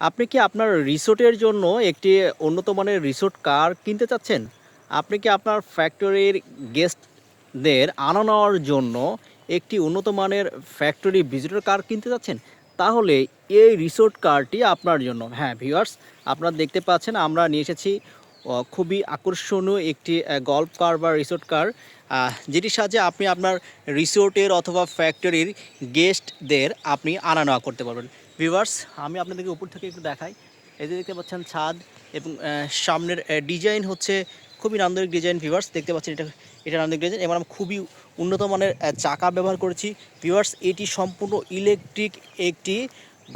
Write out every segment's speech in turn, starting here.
আপনি কি আপনার রিসোর্টের জন্য একটি উন্নত মানের রিসোর্ট কার কিনতে চাচ্ছেন? আপনি কি আপনার ফ্যাক্টরির গেস্টদের আনা নেওয়ার জন্য একটি উন্নত মানের ফ্যাক্টরি ভিজিটর কার কিনতে চাচ্ছেন? তাহলে এই রিসোর্ট কারটি আপনার জন্য। হ্যাঁ ভিউয়ার্স, আপনারা দেখতে পাচ্ছেন আমরা নিয়ে এসেছি খুবই আকর্ষণীয় একটি গল্ফ কার বা রিসোর্ট কার যেটির সাহায্যে আপনি আপনার রিসোর্টের অথবা ফ্যাক্টরির গেস্টদের আপনি আনা নেওয়া করতে পারবেন। ভিউয়ার্স আমি আপনাদেরকে উপর থেকে একটু দেখাই। এই যে দেখতে পাচ্ছেন ছাদ এবং সামনের ডিজাইন হচ্ছে খুবই নান্দনিক ডিজাইন ভিউয়ার্স দেখতে পাচ্ছেন এটা এটা নান্দনিক ডিজাইন এবং আমি খুবই উন্নত মানের চাকা ব্যবহার করেছি। ভিউয়ার্স এটি সম্পূর্ণ ইলেকট্রিক একটি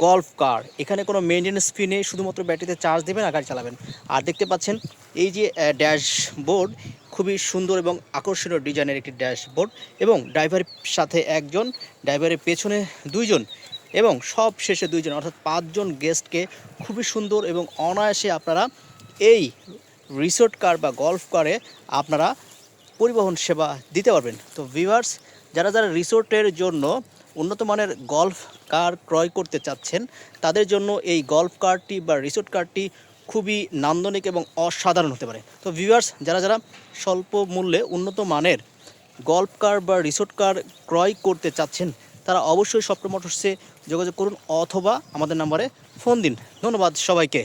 গল্ফ কার এখানে কোনো মেনটেন্যান্স ফি নেই, শুধুমাত্র ব্যাটারিতে চার্জ দেবেন আর গাড়ি চালাবেন। আর দেখতে পাচ্ছেন এই যে ড্যাশবোর্ড খুবই সুন্দর এবং আকর্ষণীয় ডিজাইনের একটি ড্যাশবোর্ড এবং ড্রাইভারের সাথে একজন, ড্রাইভারের পেছনে দুইজন এবং সব শেষে দুইজন, অর্থাৎ পাঁচজন গেস্টকে খুবই সুন্দর এবং অনায়াসে আপনারা এই রিসোর্ট কার বা গল্ফ কারে আপনারা পরিবহন সেবা দিতে পারবেন। তো ভিভার্স যারা যারা রিসোর্টের জন্য উন্নত মানের গল্ফ কার ক্রয় করতে চাচ্ছেন, তাদের জন্য এই গল্ফ কারটি বা রিসোর্ট কারটি খুবই নান্দনিক এবং অসাধারণ হতে পারে। তো ভিউয়ার্স যারা যারা স্বল্প মূল্যে উন্নত মানের গল্ফ কার বা রিসোর্ট কার ক্রয় করতে চাচ্ছেন, তারা অবশ্যই স্বপ্ন যোগাযোগ করুন অথবা আমাদের নাম্বারে ফোন দিন। ধন্যবাদ সবাইকে।